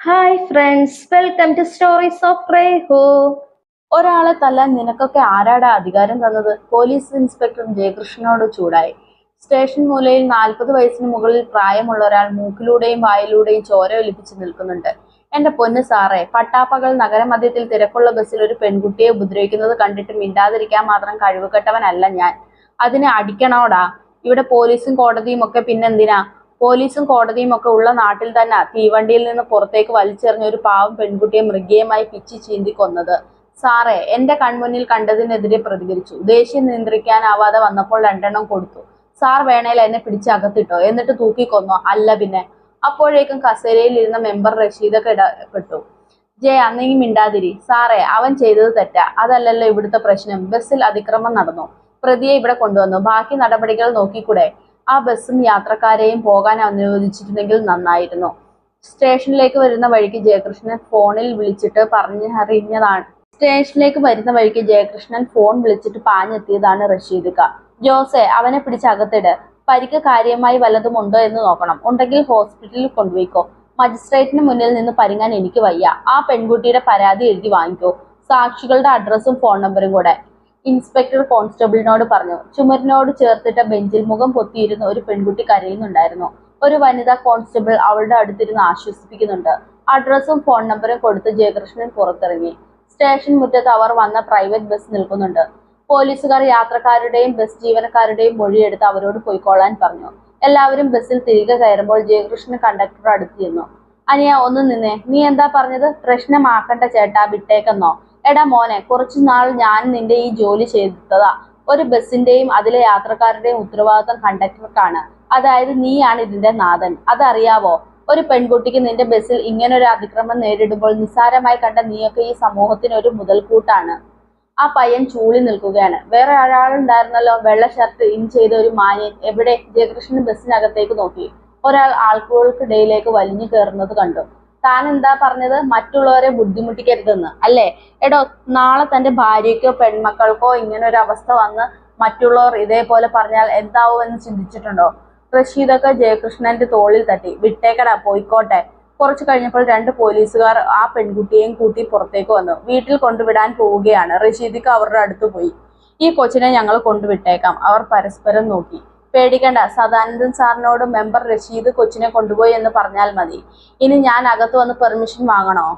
Hi friends welcome to stories of റേഹോ ഒരാളെ തല്ലാൻ നിനക്കൊക്കെ ആരാടാ അധികാരം തന്നത്? പോലീസ് ഇൻസ്പെക്ടർ ജയകൃഷ്ണനോട് ചൂടായി. സ്റ്റേഷൻ മൂലയിൽ നാൽപ്പത് വയസ്സിന് മുകളിൽ പ്രായമുള്ള ഒരാൾ മൂക്കിലൂടെയും വായിലൂടെയും ചോര ഒലിപ്പിച്ച് നിൽക്കുന്നുണ്ട്. എന്റെ പൊന്ന് സാറേ പട്ടാപ്പകൽ നഗരമധ്യത്തിൽ തിരക്കുള്ള ബസ്സിൽ ഒരു പെൺകുട്ടിയെ ഉപദ്രവിക്കുന്നത് കണ്ടിട്ട് മിണ്ടാതിരിക്കാൻ മാത്രം കഴിവുകെട്ടവനല്ല ഞാൻ. അതിനെ അടിക്കണോടാ? ഇവിടെ പോലീസും കോടതിയും ഒക്കെ പിന്നെന്തിനാ? പോലീസും കോടതിയും ഒക്കെ ഉള്ള നാട്ടിൽ തന്നെ തീവണ്ടിയിൽ നിന്ന് പുറത്തേക്ക് വലിച്ചെറിഞ്ഞ ഒരു പാവം പെൺകുട്ടിയെ മൃഗീയമായി പിച്ചി ചീന്തി കൊന്നത്. സാറേ എന്റെ കൺമുന്നിൽ കണ്ടതിനെതിരെ പ്രതികരിച്ചു. ദേഷ്യം നിയന്ത്രിക്കാനാവാതെ വന്നപ്പോൾ രണ്ടെണ്ണം കൊടുത്തു. സാർ വേണേൽ എന്നെ പിടിച്ച് അകത്തിട്ടോ എന്നിട്ട് തൂക്കിക്കൊന്നോ അല്ല പിന്നെ. അപ്പോഴേക്കും കസേരയിൽ ഇരുന്ന മെമ്പർ റഷീദൊക്കെ ഇടപെട്ടു. ജയ അന്നെയും മിണ്ടാതിരി. സാറേ അവൻ ചെയ്തത് തെറ്റാ. അതല്ലല്ലോ ഇവിടുത്തെ പ്രശ്നം. ബസ്സിൽ അതിക്രമം നടന്നു. പ്രതിയെ ഇവിടെ കൊണ്ടുവന്നു. ബാക്കി നടപടികൾ നോക്കിക്കൂടെ? ആ ബസ്സും യാത്രക്കാരെയും പോകാൻ അനുവദിച്ചിരുന്നെങ്കിൽ നന്നായിരുന്നു. സ്റ്റേഷനിലേക്ക് വരുന്ന വഴിക്ക് ജയകൃഷ്ണൻ ഫോണിൽ വിളിച്ചിട്ട് പറഞ്ഞറിഞ്ഞതാണ്. സ്റ്റേഷനിലേക്ക് വരുന്ന വഴിക്ക് ജയകൃഷ്ണൻ ഫോൺ വിളിച്ചിട്ട് പാഞ്ഞെത്തിയതാണ് റഷീദിക. ജോസെ അവനെ പിടിച്ച് അകത്തിട്. പരിക്ക് കാര്യമായി വല്ലതും ഉണ്ടോ എന്ന് നോക്കണം. ഉണ്ടെങ്കിൽ ഹോസ്പിറ്റലിൽ കൊണ്ടുപോയിക്കോ. മജിസ്ട്രേറ്റിന് മുന്നിൽ നിന്ന് പരിങ്ങാൻ എനിക്ക് വയ്യ. ആ പെൺകുട്ടിയുടെ പരാതി എഴുതി വാങ്ങിക്കോ. സാക്ഷികളുടെ അഡ്രസ്സും ഫോൺ നമ്പറും കൂടെ. ഇൻസ്പെക്ടർ കോൺസ്റ്റബിളിനോട് പറഞ്ഞു ചുമരിനോട് ചേർത്തിട്ട ബെഞ്ചിൽ മുഖം പൊത്തിയിരുന്ന ഒരു പെൺകുട്ടി കരയുന്നുണ്ടായിരുന്നു ഒരു വനിതാ കോൺസ്റ്റബിൾ അവളുടെ അടുത്തിരുന്ന് ആശ്വസിപ്പിക്കുന്നുണ്ട്. അഡ്രസ്സും ഫോൺ നമ്പറും കൊടുത്ത് ജയകൃഷ്ണൻ പുറത്തിറങ്ങി. സ്റ്റേഷൻ മുറ്റത്ത് അവർ വന്ന പ്രൈവറ്റ് ബസ് നിൽക്കുന്നുണ്ട്. പോലീസുകാർ യാത്രക്കാരുടെയും ബസ് ജീവനക്കാരുടെയും മൊഴിയെടുത്ത് അവരോട് പോയിക്കൊള്ളാൻ പറഞ്ഞു. എല്ലാവരും ബസ്സിൽ തിരികെ കയറുമ്പോൾ ജയകൃഷ്ണൻ കണ്ടക്ടർ അടുത്തിരുന്നു അനിയ ഒന്ന് നിന്നെ. നീ എന്താ പറഞ്ഞത്? പ്രശ്നമാക്കണ്ട ചേട്ടാ വിട്ടേക്കെന്നോ. എടാ മോനെ കുറച്ചു നാൾ ഞാൻ നിന്റെ ഈ ജോലി ചെയ്തതാ. ഒരു ബസ്സിന്റെയും അതിലെ യാത്രക്കാരുടെയും ഉത്തരവാദിത്തം കണ്ടക്ടർക്കാണ് അതായത് നീയാണ് ഇതിന്റെ നാഥൻ. അതറിയാവോ? ഒരു പെൺകുട്ടിക്ക് നിന്റെ ബസ്സിൽ ഇങ്ങനെ ഒരു അതിക്രമം നേരിടുമ്പോൾ നിസ്സാരമായി കണ്ട നീയൊക്കെ ഈ സമൂഹത്തിന് ഒരു മുതൽക്കൂട്ടാണ്. ആ പയ്യൻ ചൂളി നിൽക്കുകയാണ്. വേറെ ഒരാളുണ്ടായിരുന്നല്ലോ വെള്ള ഷർട്ട് ഇൻ ചെയ്ത ഒരു മാന്യൻ എവിടെ ജയകൃഷ്ണൻ ബസ്സിനകത്തേക്ക് നോക്കി. ഒരാൾ ആൾക്കുകൾക്കിടയിലേക്ക് വലിഞ്ഞു കയറുന്നത് കണ്ടു. താൻ എന്താ പറഞ്ഞത്? മറ്റുള്ളവരെ ബുദ്ധിമുട്ടിക്കരുതെന്ന്. അല്ലേ? എടോ നാളെ തന്റെ ഭാര്യയ്ക്കോ പെൺമക്കൾക്കോ ഇങ്ങനെ ഒരു അവസ്ഥ വന്ന് മറ്റുള്ളവർ ഇതേപോലെ പറഞ്ഞാൽ എന്താവും എന്ന് ചിന്തിച്ചിട്ടുണ്ടോ? റഷീദൊക്കെ ജയകൃഷ്ണന്റെ തോളിൽ തട്ടി. വിട്ടേക്കടാ പോയിക്കോട്ടെ. കുറച്ചു കഴിഞ്ഞപ്പോൾ രണ്ട് പോലീസുകാർ ആ പെൺകുട്ടിയെയും കൂട്ടി പുറത്തേക്ക് വന്നു. വീട്ടിൽ കൊണ്ടുവിടാൻ പോവുകയാണ്. റഷീദിക്ക് അവരുടെ അടുത്ത് പോയി. ഈ കൊച്ചിനെ ഞങ്ങൾ കൊണ്ടുവിട്ടേക്കാം. അവർ പരസ്പരം നോക്കി. പേടിക്കണ്ട. സദാനന്ദൻ സാറിനോട് മെമ്പർ റഷീദ് കൊച്ചിനെ കൊണ്ടുപോയി എന്ന് പറഞ്ഞാൽ മതി. ഇനി ഞാൻ അകത്ത് വന്ന് പെർമിഷൻ വാങ്ങണോ?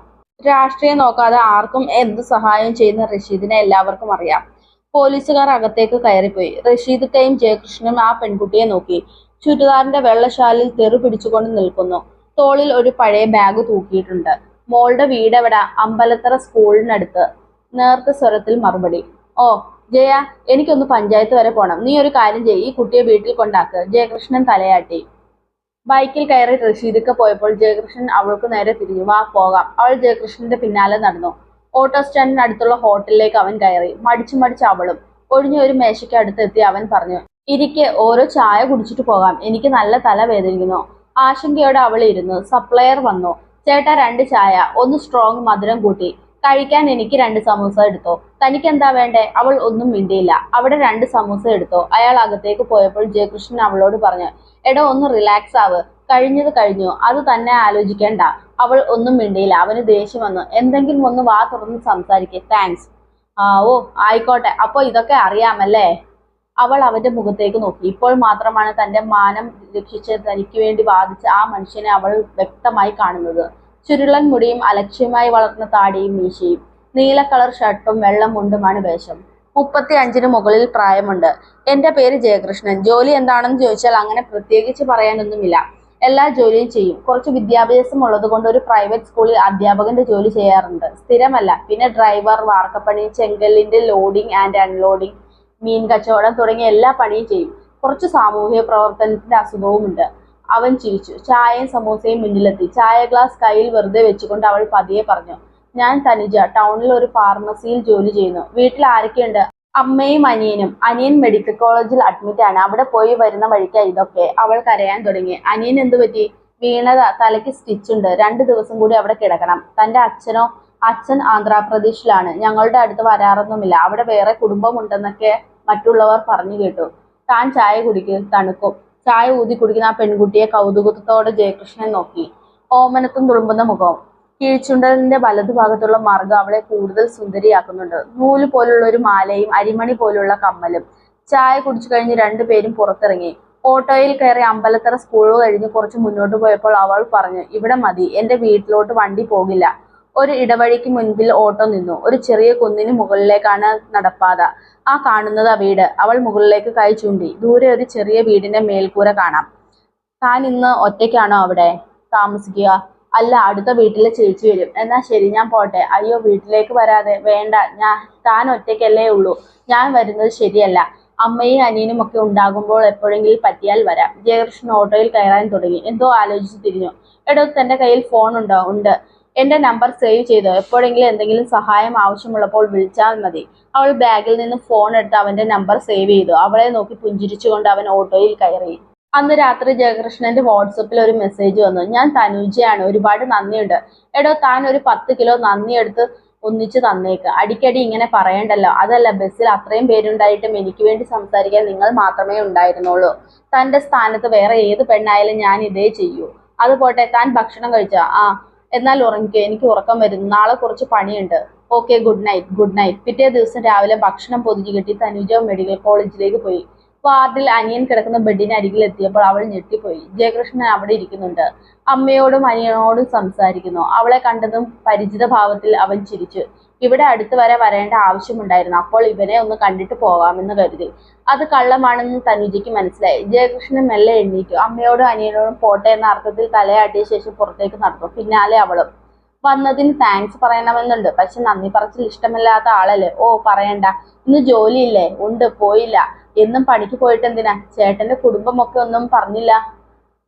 രാഷ്ട്രീയം നോക്കാതെ ആർക്കും എന്ത് സഹായം ചെയ്യുന്ന റഷീദിനെ എല്ലാവർക്കും അറിയാം. പോലീസുകാർ അകത്തേക്ക് കയറിപ്പോയി. റഷീദക്കയും ജയകൃഷ്ണനും ആ പെൺകുട്ടിയെ നോക്കി. ചുരിദാറിന്റെ വെള്ളശാലിൽ തെറു പിടിച്ചുകൊണ്ട് നിൽക്കുന്നു. തോളിൽ ഒരു പഴയ ബാഗ് തൂക്കിയിട്ടുണ്ട്. മോളുടെ വീടെവിടാ? അമ്പലത്തറ സ്കൂളിനടുത്ത് നേർത്ത സ്വരത്തിൽ മറുപടി. ഓ ജയ എനിക്കൊന്ന് പഞ്ചായത്ത് വരെ പോണം. നീ ഒരു കാര്യം ചെയ്യ്. ഈ കുട്ടിയെ വീട്ടിൽ കൊണ്ടാക്ക്. ജയകൃഷ്ണൻ തലയാട്ടി. ബൈക്കിൽ കയറി റഷീദൊക്കെ പോയപ്പോൾ ജയകൃഷ്ണൻ അവൾക്ക് നേരെ തിരിഞ്ഞു. വാ പോകാം. അവൾ ജയകൃഷ്ണന്റെ പിന്നാലെ നടന്നു. ഓട്ടോ സ്റ്റാൻഡിന് അടുത്തുള്ള ഹോട്ടലിലേക്ക് അവൻ കയറി. മടിച്ചു മടിച്ച് അവളും. ഒഴിഞ്ഞ ഒരു മേശയ്ക്ക് അടുത്തെത്തി അവൻ പറഞ്ഞു ഇരിക്കെ ഓരോ ചായ കുടിച്ചിട്ട് പോകാം. എനിക്ക് നല്ല തല വേദനിക്കുന്നു. ആശങ്കയോടെ അവൾ ഇരുന്നു. സപ്ലയർ വന്നു. ചേട്ടാ രണ്ട് ചായ. ഒന്ന് സ്ട്രോങ് മധുരം കൂട്ടി. കഴിക്കാൻ എനിക്ക് രണ്ട് സമൂസ എടുത്തോ? തനിക്ക് എന്താ വേണ്ടേ? അവൾ ഒന്നും മിണ്ടിയില്ല. അവിടെ രണ്ട് സമൂസ എടുത്തോ? അയാൾ അകത്തേക്ക് പോയപ്പോൾ ജയകൃഷ്ണൻ അവളോട് പറഞ്ഞു എടോ ഒന്ന് റിലാക്സ് ആവ്. കഴിഞ്ഞത് കഴിഞ്ഞു. അത് തന്നെ ആലോചിക്കേണ്ട. അവൾ ഒന്നും മിണ്ടിയില്ല. അവന് ദേഷ്യം വന്നു. എന്തെങ്കിലും ഒന്ന് വാ തുറന്ന് സംസാരിക്കേ. താങ്ക്സ് ആ ഓ ആയിക്കോട്ടെ. അപ്പൊ ഇതൊക്കെ അറിയാമല്ലേ? അവൾ അവന്റെ മുഖത്തേക്ക് നോക്കി. ഇപ്പോൾ മാത്രമാണ് തന്റെ മാനം രക്ഷിച്ച് തനിക്ക് വേണ്ടി വാദിച്ച ആ മനുഷ്യനെ അവൾ വ്യക്തമായി കാണുന്നത്. ചുരുളൻ മുടിയും അലക്ഷ്യമായി വളർന്ന താടിയും മീശയും. നീല കളർ ഷർട്ടും വെള്ള മുണ്ടുമാണ് വേഷം. മുപ്പത്തി അഞ്ചിന് മുകളിൽ പ്രായമുണ്ട്. എന്റെ പേര് ജയകൃഷ്ണൻ. ജോലി എന്താണെന്ന് ചോദിച്ചാൽ അങ്ങനെ പ്രത്യേകിച്ച് പറയാനൊന്നുമില്ല. എല്ലാ ജോലിയും ചെയ്യും. കുറച്ച് വിദ്യാഭ്യാസം ഉള്ളത് കൊണ്ട് ഒരു പ്രൈവറ്റ് സ്കൂളിൽ അധ്യാപകന്റെ ജോലി ചെയ്യാറുണ്ട്. സ്ഥിരമല്ല. പിന്നെ ഡ്രൈവർ വാർക്കപ്പണി ചെങ്കല്ലിന്റെ ലോഡിംഗ് ആൻഡ് അൺലോഡിംഗ് മീൻ കച്ചവടം തുടങ്ങിയ എല്ലാ പണിയും ചെയ്യും. കുറച്ച് സാമൂഹിക പ്രവർത്തനത്തിന്റെ അസുഖവുമുണ്ട്. അവൻ ചിരിച്ചു. ചായയും സമോസയും മുന്നിലെത്തി. ചായ ഗ്ലാസ് കയ്യിൽ വെറുതെ വെച്ചുകൊണ്ട് അവൾ പതിയെ പറഞ്ഞു ഞാൻ തനിജ ടൗണിൽ ഒരു ഫാർമസിയിൽ ജോലി ചെയ്യുന്നു. വീട്ടിൽ ആരൊക്കെയുണ്ട്? അമ്മയും അനിയനും. അനിയൻ മെഡിക്കൽ കോളേജിൽ അഡ്മിറ്റ് ആണ്. അവിടെ പോയി വരുന്ന വഴിക്ക് ഇതൊക്കെ. അവൾ കരയാൻ തുടങ്ങി. അനിയൻ എന്തു പറ്റി? വീണത തലയ്ക്ക് സ്റ്റിച്ച് ഉണ്ട്. രണ്ടു ദിവസം കൂടി അവിടെ കിടക്കണം. തന്റെ അച്ഛനോ അച്ഛൻ ആന്ധ്രാപ്രദേശിലാണ്. ഞങ്ങളുടെ അടുത്ത് വരാറൊന്നുമില്ല. അവിടെ വേറെ കുടുംബമുണ്ടെന്നൊക്കെ മറ്റുള്ളവർ പറഞ്ഞു കേട്ടു. താൻ ചായ കുടിക്ക്. തണുക്കും. ചായ ഊതി കുടിക്കുന്ന ആ പെൺകുട്ടിയെ കൗതുകത്തോടെ ജയകൃഷ്ണൻ നോക്കി. ഓമനത്തും തുളുമ്പുന്ന മുഖവും. കീഴ്ചുണ്ടലിന്റെ വലതുഭാഗത്തുള്ള മാർഗം അവളെ കൂടുതൽ സുന്ദരിയാക്കുന്നുണ്ട്. നൂൽ പോലുള്ള ഒരു മാലയും അരിമണി പോലുള്ള കമ്മലും. ചായ കുടിച്ചു കഴിഞ്ഞ് രണ്ടുപേരും പുറത്തിറങ്ങി. ഓട്ടോയിൽ കയറി അമ്പലത്തറ സ്കൂൾ കഴിഞ്ഞ് കുറച്ച് മുന്നോട്ട് പോയപ്പോൾ അവൾ പറഞ്ഞു ഇവിടെ മതി എന്റെ വീട്ടിലോട്ട് വണ്ടി പോകില്ല. ഒരു ഇടവഴിക്ക് മുൻപിൽ ഓട്ടോ നിന്നു. ഒരു ചെറിയ കുന്നിന് മുകളിലേക്കാണ് നടപ്പാത. ആ കാണുന്നത് ആ വീട്. അവൾ മുകളിലേക്ക് കൈ ചൂണ്ടി. ദൂരെ ഒരു ചെറിയ വീടിന്റെ മേൽക്കൂര കാണാം. താൻ ഇന്ന് ഒറ്റയ്ക്കാണോ അവിടെ? താമസിക്കുക. അല്ല അടുത്ത വീട്ടിലെ ചേച്ചി വരും. എന്നാ ശരി ഞാൻ പോട്ടെ. അയ്യോ വീട്ടിലേക്ക് വരാതെ. വേണ്ട ഞാൻ താൻ ഒറ്റയ്ക്കല്ലേ ഉള്ളൂ. ഞാൻ വരുന്നത് ശരിയല്ല. അമ്മയും അനിയനും ഒക്കെ ഉണ്ടാകുമ്പോൾ എപ്പോഴെങ്കിലും പറ്റിയാൽ വരാം. ജയകൃഷ്ണൻ ഓട്ടോയിൽ കയറാൻ തുടങ്ങി. എന്തോ ആലോചിച്ച് തിരിഞ്ഞു. എടോ തന്റെ കയ്യിൽ ഫോൺ ഉണ്ടോ? ഉണ്ട്. എന്റെ നമ്പർ സേവ് ചെയ്തോ? എപ്പോഴെങ്കിലും എന്തെങ്കിലും സഹായം ആവശ്യമുള്ളപ്പോൾ വിളിച്ചാൽ മതി. അവൾ ബാഗിൽ നിന്ന് ഫോൺ എടുത്ത് അവന്റെ നമ്പർ സേവ് ചെയ്തു. അവളെ നോക്കി പുഞ്ചിരിച്ചുകൊണ്ട് അവൻ ഓട്ടോയിൽ കയറി. അന്ന് രാത്രി ജയകൃഷ്ണന്റെ വാട്സപ്പിൽ ഒരു മെസ്സേജ് വന്നു. ഞാൻ തനുജയാണ്. ഒരുപാട് നന്ദിയുണ്ട്. എടോ താൻ ഒരു പത്ത് കിലോ നന്ദി എടുത്ത് ഒന്നിച്ച് തന്നേക്ക്. അടിക്കടി ഇങ്ങനെ പറയണ്ടല്ലോ? അതല്ല ബസ്സിൽ അത്രയും പേരുണ്ടായിട്ടും എനിക്ക് വേണ്ടി സംസാരിക്കാൻ നിങ്ങൾ മാത്രമേ ഉണ്ടായിരുന്നുള്ളൂ. തന്റെ സ്ഥാനത്ത് വേറെ ഏത് പെണ്ണായാലും ഞാൻ ഇതേ ചെയ്യൂ. അതുപോട്ടെ താൻ ഭക്ഷണം കഴിച്ചോ? ആ എന്നാൽ ഉറങ്ങിക്കോ എനിക്ക് ഉറക്കം വരുന്നു. നാളെ കുറച്ച് പണിയുണ്ട്. Okay good night good night പിറ്റേ ദിവസം രാവിലെ ഭക്ഷണം പൊതിഞ്ഞു കെട്ടി തനുജ മെഡിക്കൽ കോളേജിലേക്ക് പോയി. വാർഡിൽ അനിയൻ കിടക്കുന്ന ബെഡിന് അരികിൽ എത്തിയപ്പോൾ അവൾ ഞെട്ടിപ്പോയി. ജയകൃഷ്ണൻ അവിടെ ഇരിക്കുന്നുണ്ട്. അമ്മയോടും അനിയനോടും സംസാരിക്കുന്നു. അവളെ കണ്ടതും പരിചിത ഭാവത്തിൽ അവൻ ചിരിച്ചു. ഇവിടെ അടുത്ത് വരെ വരേണ്ട ആവശ്യമുണ്ടായിരുന്നു. അപ്പോൾ ഇവനെ ഒന്ന് കണ്ടിട്ട് പോകാമെന്ന് കരുതി. അത് കള്ളമാണെന്ന് തനുജയ്ക്ക് മനസ്സിലായി. ജയകൃഷ്ണൻ മെല്ലെ എണ്ണീറ്റു അമ്മയോടും അനിയനോടും പോട്ടെ എന്ന അർത്ഥത്തിൽ തലയാട്ടിയ ശേഷം പുറത്തേക്ക് നടന്നു. പിന്നാലെ അവളും. വന്നതിന് താങ്ക്സ് പറയണമെന്നുണ്ട്. പക്ഷെ നന്ദി പറച്ചിൽ ഇഷ്ടമില്ലാത്ത ആളല്ലേ? ഓ പറയണ്ട. ഇന്ന് ജോലിയില്ലേ? ഉണ്ട് പോയില്ല. എന്നും പണിക്ക് പോയിട്ട് എന്തിനാ ചേട്ടന്റെ കുടുംബമൊക്കെ ഒന്നും പറഞ്ഞില്ല.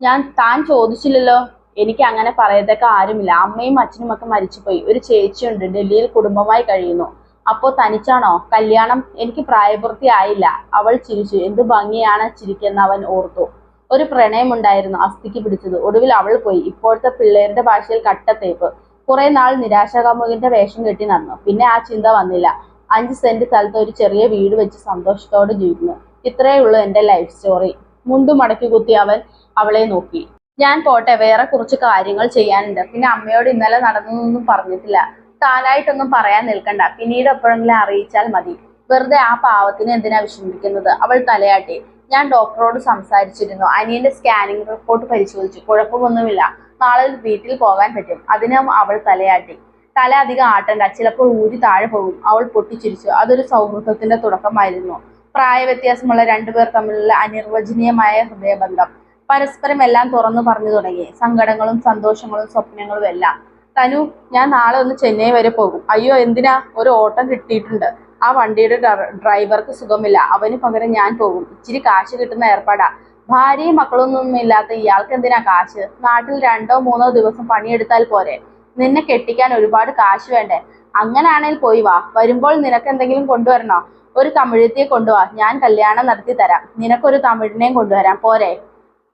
ഞാൻ താൻ ചോദിച്ചില്ലല്ലോ. എനിക്ക് അങ്ങനെ പറയത്തക്ക ആരുമില്ല. അമ്മയും അച്ഛനും ഒക്കെ മരിച്ചുപോയി. ഒരു ചേച്ചിയുണ്ട്. ഡൽഹിയിൽ കുടുംബമായി കഴിയുന്നു. അപ്പോ തനിച്ചാണോ? കല്യാണം എനിക്ക് പ്രായപൂർത്തി ആയില്ല. അവൾ ചിരിച്ചു. എന്ത് ഭംഗിയാണ് ചിരിക്കുന്ന അവൻ ഓർത്തു. ഒരു പ്രണയമുണ്ടായിരുന്നു അസ്ഥിക്ക് പിടിച്ചത്. ഒടുവിൽ അവൾ പോയി. ഇപ്പോഴത്തെ പിള്ളേരുടെ ഭാഷയിൽ കട്ടത്തേപ്പ്. കുറെ നാൾ നിരാശാകാമുകിന്റെ വേഷം കെട്ടി നടന്നു. പിന്നെ ആ ചിന്ത വന്നില്ല. അഞ്ച് സെന്റ് സ്ഥലത്ത് ഒരു ചെറിയ വീട് വെച്ച് സന്തോഷത്തോടെ ജീവിക്കുന്നു. ഇത്രയേ ഉള്ളൂ എന്റെ ലൈഫ് സ്റ്റോറി. മുണ്ടു മടക്കി കുത്തി അവൻ അവളെ നോക്കി. ഞാൻ പോട്ടെ വേറെ കുറച്ച് കാര്യങ്ങൾ ചെയ്യാനുണ്ട്. പിന്നെ അമ്മയോട് ഇന്നലെ നടന്നതൊന്നും പറഞ്ഞിട്ടില്ല. താനായിട്ടൊന്നും പറയാൻ നിൽക്കണ്ട. പിന്നീട് എപ്പോഴെങ്കിലും അറിയിച്ചാൽ മതി. വെറുതെ ആ പാവത്തിന് എന്തിനാ വിഷമിക്കുന്നത് അവൾ തലയാട്ടി. ഞാൻ ഡോക്ടറോട് സംസാരിച്ചിരുന്നു. അനിയന്റെ സ്കാനിംഗ് റിപ്പോർട്ട് പരിശോധിച്ചു. കുഴപ്പമൊന്നുമില്ല. നാളെ വീട്ടിൽ പോകാൻ പറ്റും. അതിനും അവൾ തലയാട്ടി. തല അധികം ആട്ടണ്ട. ചിലപ്പോൾ ഊരി താഴെ പോകും. അവൾ പൊട്ടിച്ചിരിച്ചു. അതൊരു സൗഹൃദത്തിന്റെ തുടക്കമായിരുന്നു. പ്രായവ്യത്യാസമുള്ള രണ്ടുപേർ തമ്മിലുള്ള അനിർവചനീയമായ ഹൃദയബന്ധം. പരസ്പരം എല്ലാം തുറന്നു പറഞ്ഞു തുടങ്ങി. സങ്കടങ്ങളും സന്തോഷങ്ങളും സ്വപ്നങ്ങളും എല്ലാം. തനു ഞാൻ നാളെ ഒന്ന് ചെന്നൈ വരെ പോകും. അയ്യോ എന്തിനാ? ഒരു ഓട്ടം കിട്ടിയിട്ടുണ്ട്. ആ വണ്ടിയുടെ ഡ്രൈവർക്ക് സുഖമില്ല. അവന് പകരം ഞാൻ പോകും. ഇച്ചിരി കാശ് കിട്ടുന്ന ഏർപ്പാടാ. ഭാര്യയും മക്കളൊന്നും ഇല്ലാത്ത ഇയാൾക്ക് എന്തിനാ കാശ്? നാട്ടിൽ രണ്ടോ മൂന്നോ ദിവസം പണിയെടുത്താൽ പോരെ. നിന്നെ കെട്ടിക്കാൻ ഒരുപാട് കാശ് വേണ്ടേ. അങ്ങനാണെങ്കിൽ പോയി വാ. വരുമ്പോൾ നിനക്ക് എന്തെങ്കിലും കൊണ്ടുവരണോ? ഒരു തമിഴത്തിയെ കൊണ്ടുവാ. ഞാൻ കല്യാണം നടത്തി തരാം നിനക്കൊരു തമിഴിനെയും കൊണ്ടുവരാം. പോരെ.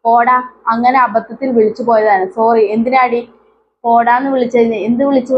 പോടാ അങ്ങനെ അബദ്ധത്തിൽ വിളിച്ചു പോയതാണ്. സോറി എന്തിനാടി? പോടാന്ന് വിളിച്ചതിന് എന്ത് വിളിച്ചു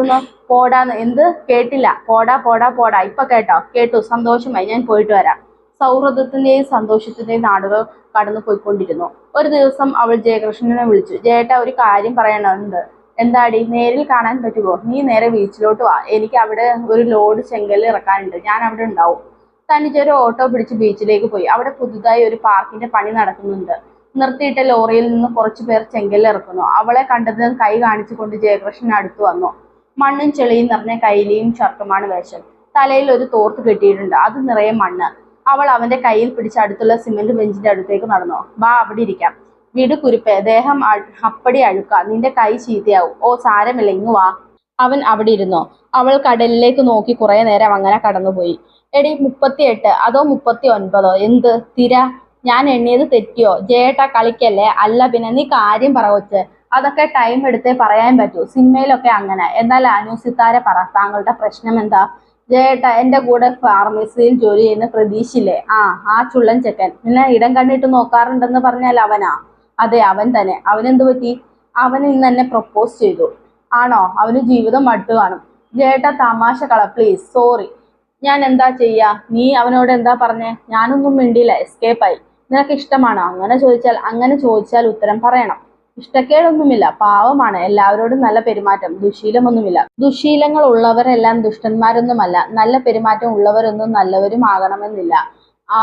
പോടാന്ന് എന്ത്? കേട്ടില്ല. പോടാ പോടാ പോടാ. ഇപ്പൊ കേട്ടോ. കേട്ടു. സന്തോഷമായി. ഞാൻ പോയിട്ട് വരാം. സൗഹൃദത്തിന്റെയും സന്തോഷത്തിന്റെയും നാടുകൾ കടന്നു പോയിക്കൊണ്ടിരുന്നു. ഒരു ദിവസം അവൾ ജയകൃഷ്ണനെ വിളിച്ചു. ജയേട്ട ഒരു കാര്യം പറയണമുണ്ട് എന്താടി? നേരിൽ കാണാൻ പറ്റുമോ നീ നേരെ ബീച്ചിലോട്ട് വാ. എനിക്ക് അവിടെ ഒരു ലോഡ് ചെങ്കൽ ഇറക്കാനുണ്ട്. ഞാൻ അവിടെ ഉണ്ടാവും. തനിച്ചൊരു ഓട്ടോ പിടിച്ച് ബീച്ചിലേക്ക് പോയി. അവിടെ പുതുതായി ഒരു പാർക്കിന്റെ പണി നടക്കുന്നുണ്ട്. നിർത്തിയിട്ട ലോറിയിൽ നിന്ന് കുറച്ചു പേർ ചെങ്കല്ലിറക്കുന്നു അവളെ കണ്ടതും കൈ കാണിച്ചുകൊണ്ട് ജയകൃഷ്ണൻ അടുത്തു വന്നു. മണ്ണും ചെളിയും നിറഞ്ഞ കൈലിയും ഷർട്ടുമാണ് വേഷം. തലയിൽ ഒരു തോർത്ത് കെട്ടിയിട്ടുണ്ട്. അത് നിറയെ മണ്ണ്. അവൾ അവന്റെ കയ്യിൽ പിടിച്ച അടുത്തുള്ള സിമെന്റ് ബെഞ്ചിന്റെ അടുത്തേക്ക് നടന്നു. ബാ അവിടെ ഇരിക്കാം. വീട് കുരുപ്പേ. ദേഹം അപ്പടി അഴുക്ക. നിന്റെ കൈ ചീത്തയാവും. ഓ സാരമില്ല. വാ. അവൻ അവിടെ ഇരുന്നു. അവൾ കടലിലേക്ക് നോക്കി കുറെ നേരം അങ്ങനെ കടന്നുപോയി. എടി മുപ്പത്തിയെട്ട്. അതോ മുപ്പത്തി ഒൻപതോ എന്ത്? തിര. ഞാൻ എണ്ണിയത് തെറ്റിയോ? ജയേട്ടാ കളിക്കല്ലേ? അല്ല പിന്നെ നീ കാര്യം പറ കൊച്ച്. അതൊക്കെ ടൈം എടുത്തേ പറയാൻ പറ്റൂ. സിനിമയിലൊക്കെ അങ്ങനെ. എന്നാൽ അനു സിത്താര പറ. താങ്കളുടെ പ്രശ്നം എന്താ? ജയേട്ട എന്റെ കൂടെ ഫാർമസിയിൽ ജോലി ചെയ്യുന്ന പ്രതീക്ഷില്ലേ ആ ആ ചുള്ളൻ ചെക്കൻ. നിന്നെ ഇടം കണ്ടിട്ട് നോക്കാറുണ്ടെന്ന് പറഞ്ഞാൽ അവനാ. അതെ അവൻ തന്നെ. അവനെന്ത് പറ്റി? അവൻ ഇന്ന് എന്നെ പ്രപ്പോസ് ചെയ്തു. ആണോ? അവന് ജീവിതം മട്ടു കാണും. ജേട്ട തമാശ കള. പ്ലീസ് സോറി ഞാൻ എന്താ ചെയ്യാ? നീ അവനോട് എന്താ പറഞ്ഞേ? ഞാനൊന്നും മിണ്ടിയില്ല. എസ്കേപ്പ് ആയി. നിനക്ക് ഇഷ്ടമാണോ? അങ്ങനെ ചോദിച്ചാൽ അങ്ങനെ ചോദിച്ചാൽ ഉത്തരം പറയണം. ഇഷ്ടക്കേടൊന്നുമില്ല പാവമാണ്. എല്ലാവരോടും നല്ല പെരുമാറ്റം ദുശീലമൊന്നുമില്ല. ദുശീലങ്ങൾ ഉള്ളവരെല്ലാം ദുഷ്ടന്മാരൊന്നുമല്ല. നല്ല പെരുമാറ്റം ഉള്ളവരൊന്നും നല്ലവരും ആകണമെന്നില്ല. ആ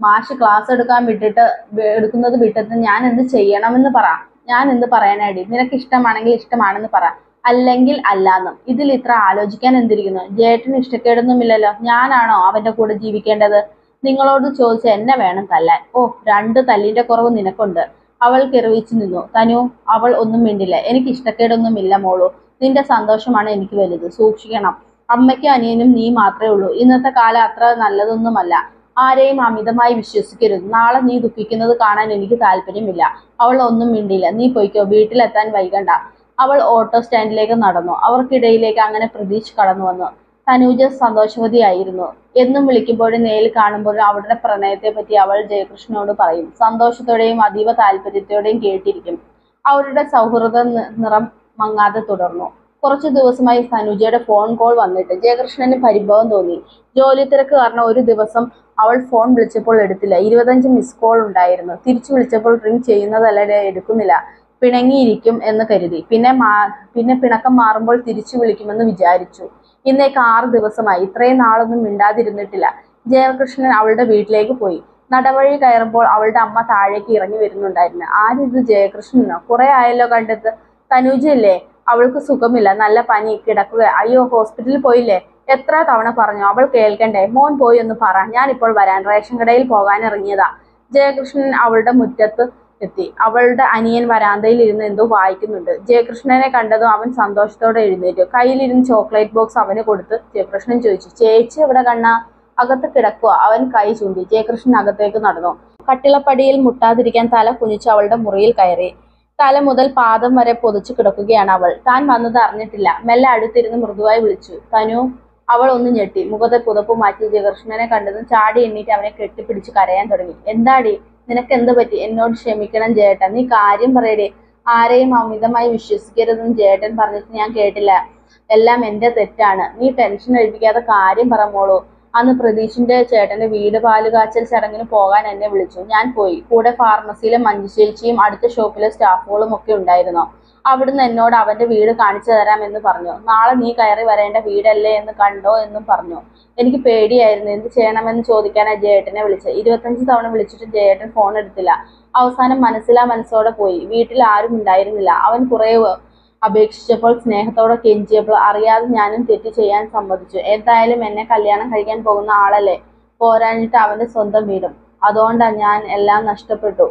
മാഷ് ക്ലാസ് എടുക്കാൻ വിട്ടിട്ട് എടുക്കുന്നത് വിട്ടിട്ട് ഞാൻ എന്ത് ചെയ്യണമെന്ന് പറ. ഞാൻ എന്ത് പറയാനായിട്ട് നിനക്ക് ഇഷ്ടമാണെങ്കിൽ ഇഷ്ടമാണെന്ന് പറ. അല്ലെങ്കിൽ അല്ലാന്നും. ഇതിൽ ഇത്ര ആലോചിക്കാൻ എന്തിരിക്കുന്നു? ജേട്ടന് ഇഷ്ടക്കേടൊന്നുമില്ലല്ലോ. ഞാനാണോ അവന്റെ കൂടെ ജീവിക്കേണ്ടത്? നിങ്ങളോട് ചോദിച്ച എന്നെ വേണം തല്ലാൻ. ഓ രണ്ട് തല്ലിന്റെ കുറവ് നിനക്കുണ്ട്. അവൾ കിറവിച്ചു നിന്നു. തനു അവൾ ഒന്നും മിണ്ടില്ല. എനിക്ക് ഇഷ്ടക്കേടൊന്നും ഇല്ല മോളു. നിന്റെ സന്തോഷമാണ് എനിക്ക് വലുത്. സൂക്ഷിക്കണം. അമ്മയ്ക്കും അനിയനും നീ മാത്രമേ ഉള്ളൂ. ഇന്നത്തെ കാലം അത്ര നല്ലതൊന്നുമല്ല. ആരെയും അമിതമായി വിശ്വസിക്കരുത്. നാളെ നീ ദുഃഖിക്കുന്നത് കാണാൻ എനിക്ക് താല്പര്യമില്ല. അവൾ ഒന്നും മിണ്ടില്ല. നീ പോയിക്കോ. വീട്ടിലെത്താൻ വൈകണ്ട. അവൾ ഓട്ടോ സ്റ്റാൻഡിലേക്ക് നടന്നു. അവർക്കിടയിലേക്ക് അങ്ങനെ പ്രതീക്ഷ കടന്നു വന്നു തനൂജ സന്തോഷവതിയായിരുന്നു. എന്നും വിളിക്കുമ്പോഴും നേരിൽ കാണുമ്പോഴും അവളുടെ പ്രണയത്തെ പറ്റി അവൾ ജയകൃഷ്ണനോട് പറയും. സന്തോഷത്തോടെയും അതീവ താല്പര്യത്തോടെയും കേട്ടിരിക്കും. അവരുടെ സൗഹൃദ നിറം മങ്ങാതെ തുടർന്നു. കുറച്ചു ദിവസമായി തനുജയുടെ ഫോൺ കോൾ വന്നിട്ട് ജയകൃഷ്ണന് പരിഭവം തോന്നി. ജോലി തിരക്ക് കാരണം ഒരു ദിവസം അവൾ ഫോൺ വിളിച്ചപ്പോൾ എടുത്തില്ല. ഇരുപത്തഞ്ച് മിസ് കോൾ ഉണ്ടായിരുന്നു. തിരിച്ചു വിളിച്ചപ്പോൾ റിംഗ് ചെയ്യുന്നതല്ല എടുക്കുന്നില്ല. പിണങ്ങിയിരിക്കും എന്ന് കരുതി. പിന്നെ പിന്നെ പിണക്കം മാറുമ്പോൾ തിരിച്ചു വിളിക്കുമെന്ന് വിചാരിച്ചു. ഇന്നേക്ക് ആറ് ദിവസമായി. ഇത്രയും നാളൊന്നും മിണ്ടാതിരുന്നിട്ടില്ല. ജയകൃഷ്ണൻ അവളുടെ വീട്ടിലേക്ക് പോയി. നടവഴി കയറുമ്പോൾ അവളുടെ അമ്മ താഴേക്ക് ഇറങ്ങി വരുന്നുണ്ടായിരുന്നു. ആരിത് ജയകൃഷ്ണനോ? കുറെ ആയല്ലോ കണ്ടത്. തനുജല്ലേ അവൾക്ക് സുഖമില്ല. നല്ല പനി കിടക്കുക. അയ്യോ ഹോസ്പിറ്റലിൽ പോയില്ലേ? എത്ര തവണ പറഞ്ഞു. അവൾ കേൾക്കണ്ടേ? മോൻ പോയി ഒന്ന് പറ. ഞാനിപ്പോൾ വരാൻ. റേഷൻ കടയിൽ പോകാൻ ഇറങ്ങിയതാ. ജയകൃഷ്ണൻ അവളുടെ മുറ്റത്ത് എത്തി. അവളുടെ അനിയൻ വരാന്തയിൽ ഇരുന്ന് എന്തോ വായിക്കുന്നുണ്ട്. ജയകൃഷ്ണനെ കണ്ടതും അവൻ സന്തോഷത്തോടെ എഴുന്നേറ്റു. കയ്യിലിരുന്ന് ചോക്ലേറ്റ് ബോക്സ് അവന് കൊടുത്ത് ജയകൃഷ്ണൻ ചോദിച്ചു ചേച്ചി എവിടെ കണ്ണ? അകത്ത് കിടക്കുക അവൻ കൈ ചൂണ്ടി ജയകൃഷ്ണൻ അകത്തേക്ക് നടന്നു. കട്ടിളപ്പടിയിൽ മുട്ടാതിരിക്കാൻ തല കുനിച്ച് അവളുടെ മുറിയിൽ കയറി. തല മുതൽ പാദം വരെ പൊതിച്ചു കിടക്കുകയാണ് അവൾ. താൻ വന്നത് അറിഞ്ഞിട്ടില്ല. മെല്ലെ അടുത്തിരുന്ന് മൃദുവായി വിളിച്ചു തനു. അവൾ ഒന്ന് ഞെട്ടി. മുഖത്തെ പുതപ്പ് മാറ്റി ജയകൃഷ്ണനെ കണ്ടതും ചാടി എണ്ണീറ്റ് അവനെ കെട്ടിപ്പിടിച്ച് കരയാൻ തുടങ്ങി. എന്താടി? നിനക്ക് എന്ത് പറ്റി? എന്നോട് ക്ഷമിക്കണം ജേട്ടൻ. നീ കാര്യം പറയടേ. ആരെയും അമിതമായി വിശ്വസിക്കരുതെന്ന് ജേട്ടൻ പറഞ്ഞിട്ട് ഞാൻ കേട്ടില്ല. എല്ലാം എന്റെ തെറ്റാണ്. നീ ടെൻഷൻ അടിപ്പിക്കാതെ കാര്യം പറ മോളൂ. അന്ന് പ്രതീഷിന്റെ ചേട്ടന്റെ വീട് പാൽ കാച്ചൽ ചടങ്ങിന് പോകാൻ എന്നെ വിളിച്ചു. ഞാൻ പോയി. കൂടെ ഫാർമസിയിലെ മഞ്ചുശേച്ചിയും അടുത്ത ഷോപ്പിലെ സ്റ്റാഫുകളും ഒക്കെ ഉണ്ടായിരുന്നു. അവിടുന്ന് എന്നോട് അവന്റെ വീട് കാണിച്ചു എന്ന് പറഞ്ഞു. നാളെ നീ കയറി വരേണ്ട വീടല്ലേ എന്ന് കണ്ടോ എന്നും പറഞ്ഞു. എനിക്ക് പേടിയായിരുന്നു. എന്ത് ചെയ്യണമെന്ന് ചോദിക്കാനാ ജയേട്ടനെ വിളിച്ചത്. ഇരുപത്തഞ്ച് തവണ വിളിച്ചിട്ട് ജയേട്ടൻ ഫോൺ എടുത്തില്ല. അവസാനം മനസ്സിലാ മനസ്സോടെ പോയി. വീട്ടിൽ ആരും ഉണ്ടായിരുന്നില്ല. അവൻ കുറെ അപേക്ഷിച്ചപ്പോൾ സ്നേഹത്തോടെ കെഞ്ചിയപ്പോൾ അറിയാതെ ഞാനും തെറ്റ് ചെയ്യാൻ സമ്മതിച്ചു. എന്തായാലും എന്നെ കല്യാണം കഴിക്കാൻ പോകുന്ന ആളല്ലേ? പോരാഞ്ഞിട്ട് അവന്റെ സ്വന്തം വീടും. അതുകൊണ്ടാ ഞാൻ എല്ലാം നഷ്ടപ്പെട്ടു.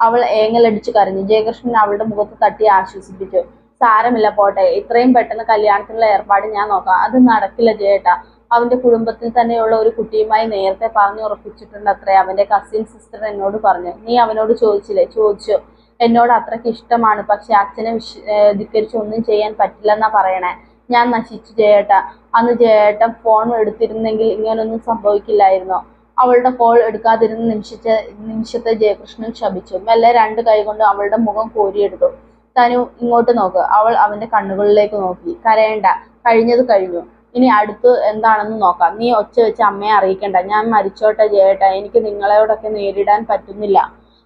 അവൾ ഏങ്ങലടിച്ചു കരഞ്ഞു. ജയകൃഷ്ണൻ അവളുടെ മുഖത്ത് തട്ടി ആശ്വസിപ്പിച്ചു. സാരമില്ല പോട്ടെ. ഇത്രയും പെട്ടെന്ന് കല്യാണത്തിനുള്ള ഏർപ്പാട് ഞാൻ നോക്കാം. അത് നടക്കില്ല ജയേട്ടാ. അവന്റെ കുടുംബത്തിൽ തന്നെയുള്ള ഒരു കുട്ടിയുമായി നേരത്തെ പറഞ്ഞു ഉറപ്പിച്ചിട്ടുണ്ട് അത്രേ അവന്റെ കസിൻ സിസ്റ്റർ എന്നോട് പറഞ്ഞു. നീ അവനോട് ചോദിച്ചില്ലേ? ചോദിച്ചു. എന്നോട് അത്രയ്ക്ക് ഇഷ്ടമാണ്. പക്ഷെ അച്ഛനെ വിശ് ധിക്കരിച്ച് ഒന്നും ചെയ്യാൻ പറ്റില്ലെന്നാ പറയണേ. ഞാൻ നശിച്ചു ചേട്ട അന്ന് ജയേട്ടൻ ഫോൺ എടുത്തിരുന്നെങ്കിൽ ഇങ്ങനൊന്നും സംഭവിക്കില്ലായിരുന്നു. അവളുടെ കോൾ എടുക്കാതിരുന്ന നിമിഷിച്ച നിമിഷത്തെ ജയകൃഷ്ണൻ ശപിച്ചു. മെല്ലെ രണ്ട് കൈകൊണ്ട് അവളുടെ മുഖം കോരിയെടുത്തു. തനു ഇങ്ങോട്ട് നോക്ക്. അവൾ അവന്റെ കണ്ണുകളിലേക്ക് നോക്കി. കരയണ്ട. കഴിഞ്ഞത് കഴിഞ്ഞു. ഇനി അടുത്ത് എന്താണെന്ന് നോക്കാം. നീ ഒച്ച വെച്ച് അമ്മയെ അറിയിക്കണ്ട. ഞാൻ മരിച്ചോട്ടെ ജയേട്ട. എനിക്ക് നിങ്ങളോടൊക്കെ നേരിടാൻ പറ്റുന്നില്ല.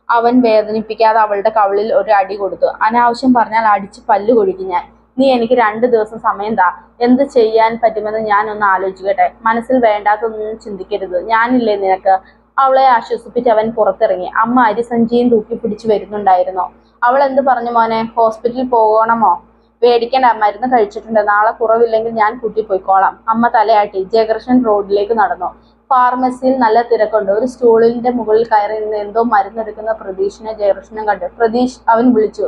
അവൻ വേദനിപ്പിക്കാതെ അവളുടെ കവളിൽ ഒരു അടി കൊടുത്തു. അനാവശ്യം പറഞ്ഞാൽ അടിച്ച് പല്ല് കൊഴിക്കും ഞാൻ. നീ എനിക്ക് രണ്ട് ദിവസം സമയം താ. എന്ത് ചെയ്യാൻ പറ്റുമെന്ന് ഞാൻ ഒന്ന് ആലോചിക്കട്ടെ. മനസ്സിൽ വേണ്ടാത്തൊന്നും ചിന്തിക്കരുത്. ഞാനില്ലേ നിനക്ക്? അവളെ ആശ്വസിപ്പിച്ച് അവൻ പുറത്തിറങ്ങി. അമ്മ അരിസഞ്ചിയും തൂക്കി പിടിച്ചു വരുന്നുണ്ടായിരുന്നു. അവൾ എന്ത് പറഞ്ഞു മോനെ? ഹോസ്പിറ്റലിൽ പോകണമോ? പേടിക്കേണ്ട. മരുന്ന് കഴിച്ചിട്ടുണ്ട്. നാളെ കുറവില്ലെങ്കിൽ ഞാൻ കൂട്ടിപ്പോയിക്കോളാം. അമ്മ തലയാട്ടി. ജയകൃഷ്ണൻ റോഡിലേക്ക് നടന്നു. ഫാർമസിയിൽ നല്ല തിരക്കുണ്ട്. ഒരു സ്റ്റൂളിന്റെ മുകളിൽ കയറി നിന്ന് എന്തോ മരുന്നെടുക്കുന്ന പ്രതീഷിനെ ജയകൃഷ്ണൻ കണ്ടു. പ്രതീഷ് അവൻ വിളിച്ചു.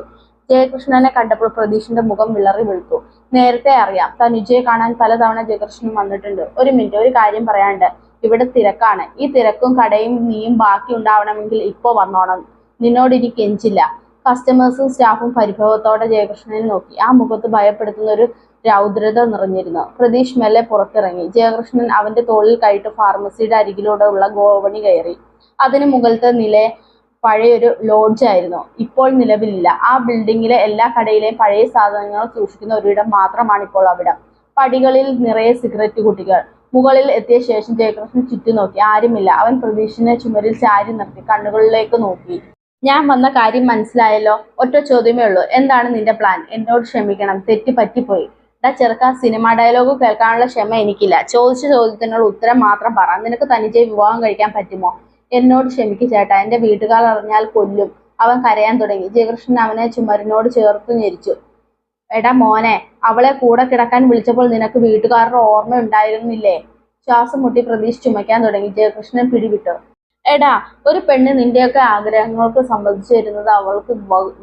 ജയകൃഷ്ണനെ കണ്ടപ്പോൾ പ്രതീഷിന്റെ മുഖം വിളറി വിളിച്ചു നേരത്തെ അറിയാം. തനുജയെ കാണാൻ പലതവണ ജയകൃഷ്ണൻ വന്നിട്ടുണ്ട്. ഒരു മിനിറ്റ് ഒരു കാര്യം പറയാണ്ട് ഇവിടെ തിരക്കാണ്. ഈ തിരക്കും കടയും നീയും ബാക്കി ഉണ്ടാവണമെങ്കിൽ ഇപ്പോ വന്നോണം. നിന്നോട് ഇനി കെഞ്ചില്ല. കസ്റ്റമേഴ്സും സ്റ്റാഫും പരിഭവത്തോടെ ജയകൃഷ്ണനെ നോക്കി. ആ മുഖത്ത് ഭയപ്പെടുത്തുന്ന ഒരു രൗദ്രത നിറഞ്ഞിരുന്നു. പ്രതീഷ് മെല്ലെ പുറത്തിറങ്ങി. ജയകൃഷ്ണൻ അവന്റെ തോളിൽ കയറ്റ് ഫാർമസിയുടെ അരികിലൂടെ ഉള്ള ഗോവണി കയറി. അതിന് മുകളിലത്തെ നില പഴയൊരു ലോഡ്ജ് ആയിരുന്നു. ഇപ്പോൾ നിലവിലില്ല. ആ ബിൽഡിങ്ങിലെ എല്ലാ കടയിലെയും പഴയ സാധനങ്ങൾ സൂക്ഷിക്കുന്ന ഒരിടം മാത്രമാണ് ഇപ്പോൾ അവിടം. പടികളിൽ നിറയെ സിഗരറ്റ് കുട്ടികൾ. മുകളിൽ എത്തിയ ശേഷം ജയകൃഷ്ണൻ ചുറ്റി നോക്കി. ആരുമില്ല. അവൻ പ്രതീക്ഷിനെ ചുമരിൽ ചാരി നിർത്തി കണ്ണുകളിലേക്ക് നോക്കി. ഞാൻ വന്ന കാര്യം മനസ്സിലായല്ലോ? ഒറ്റ ചോദ്യമേ ഉള്ളൂ. എന്താണ് നിന്റെ പ്ലാൻ എന്നോട് ക്ഷമിക്കണം. തെറ്റി പറ്റിപ്പോയി. ഡാ ചെറുക്ക സിനിമ ഡയലോഗ് കേൾക്കാനുള്ള ക്ഷമ എനിക്കില്ല. ചോദിച്ച ചോദ്യത്തിനുള്ള ഉത്തരം മാത്രം പറ. നിനക്ക് തനിജയെ വിവാഹം കഴിക്കാൻ പറ്റുമോ? എന്നോട് ക്ഷമിക്ക് ചേട്ടാ. എന്റെ വീട്ടുകാർ അറിഞ്ഞാൽ കൊല്ലും. അവൻ കരയാൻ തുടങ്ങി. ജയകൃഷ്ണൻ അവനെ ചുമരിനോട് ചേർത്ത് ഞെരിച്ചു. എടാ മോനെ അവളെ കൂടെ കിടക്കാൻ വിളിച്ചപ്പോൾ നിനക്ക് വീട്ടുകാരുടെ ഓർമ്മ ഉണ്ടായിരുന്നില്ലേ ശ്വാസം മുട്ടി പ്രതീക്ഷ ചുമയ്ക്കാൻ തുടങ്ങി. ജയകൃഷ്ണൻ പിടിവിട്ടു. എടാ ഒരു പെണ്ണ് നിന്റെയൊക്കെ ആഗ്രഹങ്ങൾക്ക് സംബന്ധിച്ചു വരുന്നത് അവൾക്ക്